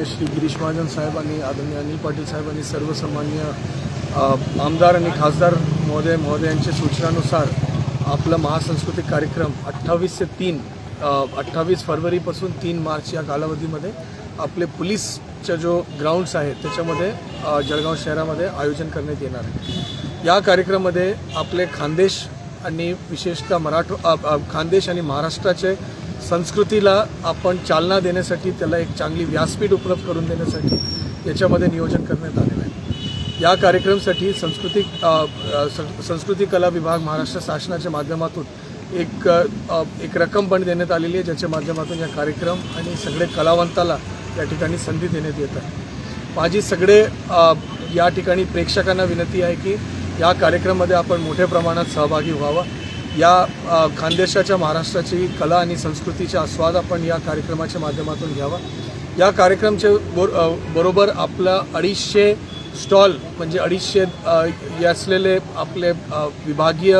महाजन साहेब आणि आदरणीय अनिल पाटील साहेब आणि सर्वसामान्य आमदार आणि खासदार महोदय महोदयांच्या सूचनानुसार आपला महासांस्कृतिक कार्यक्रम अठ्ठावीस ते तीन अठ्ठावीस फरवरीपासून तीन मार्च या कालावधीमध्ये आपले पोलीसच्या जो ग्राउंड्स आहेत त्याच्यामध्ये जळगाव शहरामध्ये आयोजन करण्यात येणार आहे. या कार्यक्रमामध्ये आपले खानदेश आणि विशेषतः मराठ खानदेश आणि महाराष्ट्राचे संस्कृतीला आपण चालना देण्यासाठी त्याला एक चांगली व्यासपीठ उपलब्ध करून देण्यासाठी याच्यामध्ये नियोजन करण्यात आलेलं आहे. या कार्यक्रमासाठी सांस्कृतिक सं- संस्कृती कला विभाग महाराष्ट्र शासनाच्या माध्यमातून एक एक रक्कम पण देण्यात आलेली आहे ज्याच्या माध्यमातून या कार्यक्रम आणि सगळे कलावंताला या ठिकाणी संधी देण्यात येत आहे. माझी सगळे या ठिकाणी प्रेक्षकांना विनंती आहे की या कार्यक्रमामध्ये आपण मोठ्या प्रमाणात सहभागी व्हावा. या खानदेशाच्या महाराष्ट्राची कला आणि संस्कृतीचा आस्वाद आपण या कार्यक्रमाच्या माध्यमातून घ्यावा. या कार्यक्रमच्या बो बरोबर आपलं अडीचशे स्टॉल म्हणजे अडीचशे हे असलेले आपले विभागीय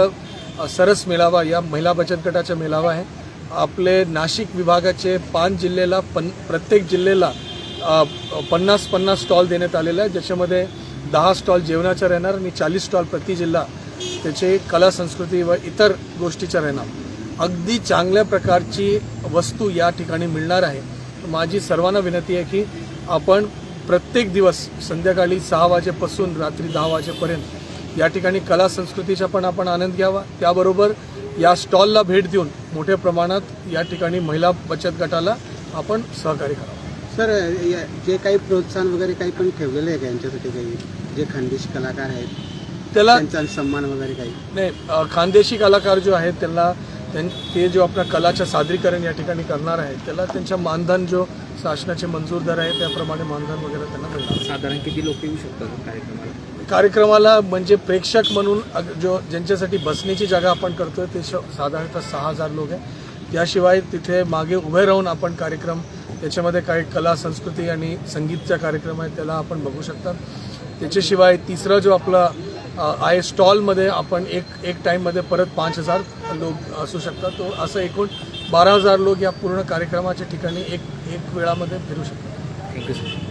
सरस मेळावा या महिला बचत गटाचा मेळावा आहे. आपले नाशिक विभागाचे पाच जिल्ह्याला पन प्रत्येक जिल्ह्याला पन्नास पन्नास स्टॉल देण्यात आलेला आहे ज्याच्यामध्ये दहा स्टॉल जेवणाचा राहणार आणि चाळीस स्टॉल प्रति जिल्हा त्याचे कला संस्कृती व इतर गोष्टीच्या राहणार अगदी चांगल्या प्रकारची वस्तू या ठिकाणी मिळणार आहे. माझी सर्वांना विनंती आहे की आपण प्रत्येक दिवस संध्याकाळी सहा वाजेपासून रात्री दहा वाजेपर्यंत या ठिकाणी कला संस्कृतीचा पण आपण आनंद घ्यावा. त्याबरोबर या स्टॉलला भेट देऊन मोठ्या प्रमाणात या ठिकाणी महिला बचत गटाला आपण सहकार्य करावं. सर जे काही प्रोत्साहन वगैरे काही पण ठेवलेलं आहे का यांच्यासाठी काही? जे खानदेश कलाकार आहेत. त्याला त्यांचा सन्मान वगैरे काही? नाही खानदेशी कलाकार जो आहेत त्यांना त्यां- ते जो आपल्या कलाचं सादरीकरण या ठिकाणी करणार आहेत त्याला त्यांच्या मानधन जो शासनाचे मंजूर दर आहे त्याप्रमाणे मानधन वगैरे त्यांना मिळणार साधारण किती लोक येऊ शकतात कार्यक्रमाला? कार्यक्रमाला म्हणजे प्रेक्षक म्हणून जो ज्यांच्यासाठी बसण्याची जागा आपण करतोय ते श- साधारणतः सहा हजार लोक आहे. त्याशिवाय तिथे मागे उभे राहून आपण कार्यक्रम त्याच्यामध्ये काही कला संस्कृती आणि संगीतचा कार्यक्रम आहे त्याला आपण बघू शकता त्याच्याशिवाय तिसरं जो आपला आय स्टॉलमध्ये आपण एक एक टाईममध्ये परत पाच हजार लोक असू शकतात. तो असं एकूण बारा हजार लोक या पूर्ण कार्यक्रमाच्या ठिकाणी एक एक वेळामध्ये फिरू शकतात. Thank you sir